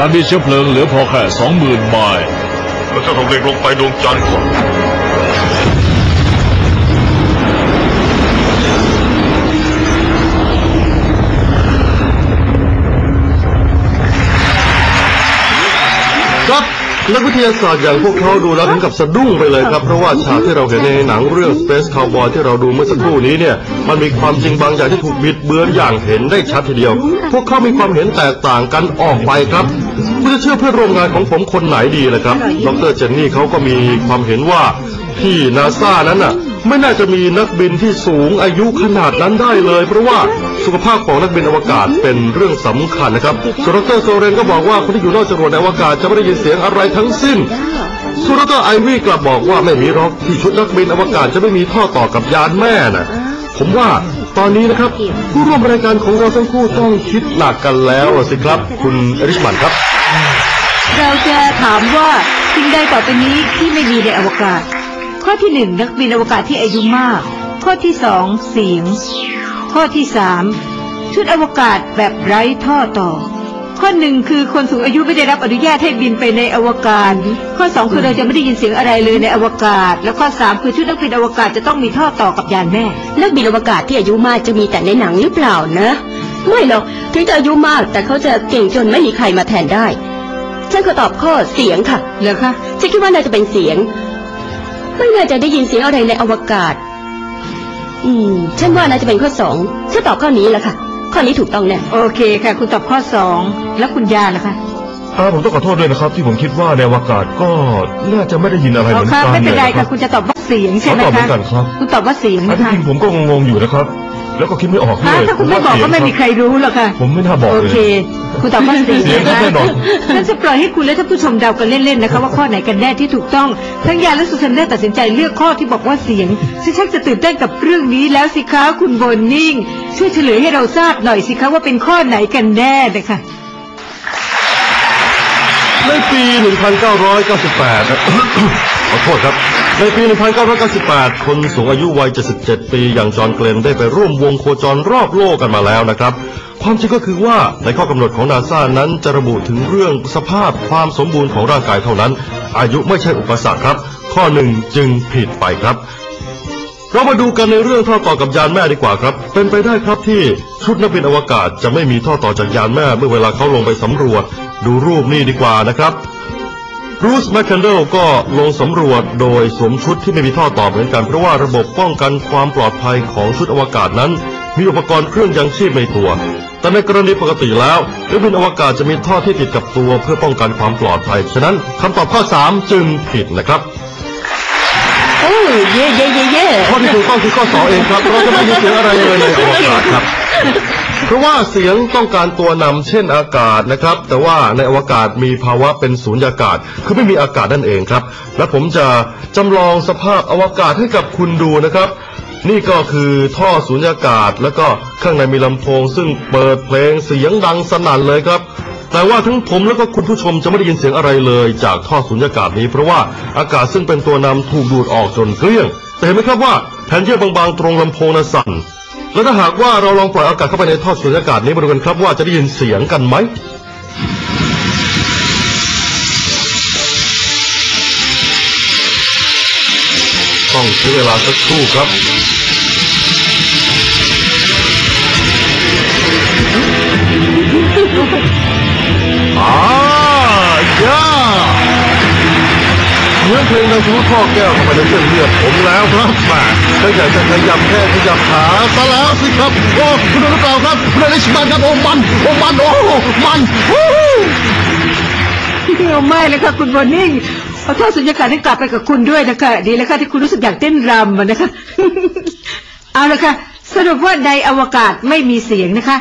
ยานมีเชื้อเพลิงเหลือพอแค่สองหมื่นไมล์แล้วจะต้องเร่งลงไปดวงจันทร์ก่อนครับ นักวิทยาศาสตร์อย่างพวกเขาดูแล้วถึงกับสะดุ้งไปเลยครับ เพราะว่าฉากที่เราเห็นในหนังเรื่อง Space Cowboy ที่เราดูเมื่อสักครู่นี้เนี่ย มันมีความจริงบางอย่างที่ถูกบิดเบือนอย่างเห็นได้ชัดทีเดียว พวกเขามีความเห็นแตกต่างกันออกไปครับคุณจะเชื่อเพื่อนร่วมงานของผมคนไหนดีล่ะครับ ดรเจนนี่เขาก็มีความเห็นว่าที่นาซานั้นน่ะ ไม่น่าจะมีนักบินที่สูงอายุขนาดนั้นได้เลย เพราะว่าสุขภาพของนักบินอวกาศเป็นเรื่องสำคัญนะครับส่วนดรโซเรนก็บอกว่าคนที่อยู่นอกจรวดอวกาศจะไม่ได้ยินเสียงอะไรทั้งสิ้นส่วนดรไอวี่กลับบอกว่าไม่มีหรอกที่ชุดนักบินอวกาศจะไม่มีท่อต่อกับยานแม่นะผมว่าตอนนี้นะครับ ผู้ร่วมรายการของเราทั้งคู่ต้องคิดหนักกันแล้วสิครับ คุณอริชมันครับ เราจะถามว่าสิ่งใดต่อไปนี้ที่ไม่มีในอวกาศ ข้อที่หนึ่งนักบินอวกาศที่อายุมาก ข้อที่สองเสียง ข้อที่สามชุดอวกาศแบบไร้ท่อต่อ ข้อหนึ่งคือคนสูงอายุไม่ได้รับอนุญาตให้บินไปในอวกาศ ข้อสองคือเราจะไม่ได้ยินเสียงอะไรเลยในอวกาศ แล้วข้อสามคือชุดนักบินอวกาศจะต้องมีท่อต่อกับยานแม่นักบินอวกาศที่อายุมากจะมีแต่ในหนังหรือเปล่านะ ไม่หรอกถึงจะอายุมากแต่เขาจะเก่งจนไม่มีใครมาแทนได้ฉันขอตอบข้อเสียงค่ะ เหรอคะฉันคิดว่าน่าจะเป็นเสียง ไม่น่าจะได้ยินเสียงอะไรในอวกาศ อืม ฉันว่าน่าจะเป็นข้อสองฉันตอบข้อนี้แหละค่ะ ข้อนี้ถูกต้องแน่โอเคค่ะ คุณตอบข้อสองแล้วคุณยาล่ะคะอ่าผมต้องขอโทษด้วยนะครับ ที่ผมคิดว่าในอวกาศก็น่าจะไม่ได้ยินอะไรเหอ๋อมือนค่ะกันไม่เป็นไรลยค่ะคุณจะตอบว่าเสียงใช่ไหมขอตอบเหมืคะอนกันครับคุณตอบว่าเสียงอันนะที่คะจริงผมก็งงๆอยู่นะครับ แล้วก็คิดไม่ออกด้ฮะวยถ้าคุณไม่บอกก็ไม่มีใครรู้หรอกค่ะ ผมไม่น่าบอกโอเลย เค คุณตอบว่าเสียงเสียงนะแน่นอนฉันจะปล่อยให้คุณและท่านผู้ชมเดากันเล่นๆนะคะว่าข้อไหนกันแน่ที่ถูกต้อง ทั้งยาและสุสันได้ตัดสินใจเลือกข้อที่บอกว่าเสียงฉันชักจะตื่นเต้นกับเรื่องนี้แล้วสิคะคุณโบนนิ่ง ช่วยเฉลยให้เราทราบหน่อยสิคะว่าเป็นข้อไหนกันแน่นะคะ ในปี 1998 ขอโทษครับ ในปี 1998 คนสูงอายุวัย 77 ปีอย่างจอห์นเกลนได้ไปร่วมวงโคจรรอบโลกกันมาแล้วนะครับ ความจริงก็คือว่าในข้อกำหนดของนาซานั้นจะระบุถึงเรื่องสภาพความสมบูรณ์ของร่างกายเท่านั้น อายุไม่ใช่อุปสรรคครับ ข้อหนึ่งจึงผิดไปครับ เรามาดูกันในเรื่องท่อต่อกับยานแม่ดีกว่าครับ เป็นไปได้ครับที่ชุดนักบินอวกาศจะไม่มีท่อต่อจากยานแม่เมื่อเวลาเขาลงไปสำรวจ ดูรูปนี่ดีกว่านะครับบ รูซแมคเคนเดลก็ลงสำรวจโดยสวมชุดที่ไม่มีท่อต่อเหมือนกัน เพราะว่าระบบป้องกันความปลอดภัยของชุดอวกาศนั้น มีอุปกรณ์เครื่องยังชีพในตัว แต่ในกรณีปกติแล้วนักบินอวกาศจะมีท่อที่ติดกับตัวเพื่อป้องกันความปลอดภัย ฉะนั้นคำตอบข้อ 3 จึงผิดนะครับโอ้เย่เย่เย่เย่ข้อที่ถูกต้องคือข้อสองเองครับเราจะไม่มีเสียงอะไรเลยในอวกาศครับ เพราะว่าเสียงต้องการตัวนำเช่นอากาศนะครับ แต่ว่าในอวกาศมีภาวะเป็นสูญญากาศ คือไม่มีอากาศนั่นเองครับ และผมจะจำลองสภาพอวกาศให้กับคุณดูนะครับ นี่ก็คือท่อสูญญากาศ แล้วก็ข้างในมีลำโพง ซึ่งเปิดเพลงเสียงดังสนั่นเลยครับ แต่ว่าทั้งผมแล้วก็คุณผู้ชมจะไม่ได้ยินเสียงอะไรเลย จากท่อสุญญากาศนี้ เพราะว่าอากาศซึ่งเป็นตัวนำถูกดูดออกจนเกลี้ยง แต่เห็นไหมครับว่าแผ่นเยื่อบางๆตรงลำโพงน่ะสั่น แล้วถ้าหากว่าเราลองปล่อยอากาศเข้าไปในท่อสุญญากาศนี้มาดูกันครับว่าจะได้ยินเสียงกันไหมต้องใช้เวลาสักครู่ครับ เมื่อเพลงดังทะลุท่อแก้วเข้าไปในเส้นเลือดผมแล้วครับมาถ้าอยากจะขยับแค่ขยับขาซะแล้วสิครับ โอ้คุณรู้หรือเปล่าครับคุณอลิชมันครับโอ้มันโอ้มันโอ้มันวู้ฮู้เอาไม่เลยค่ะคุณโบนนิ่งเอาท่อสุญญากาศให้กลับไปกับคุณด้วยนะคะดีแล้วค่ะที่คุณรู้สึกอยากเต้นรำนะคะเอาละค่ะสรุปว่าในอวกาศไม่มีเสียงนะคะ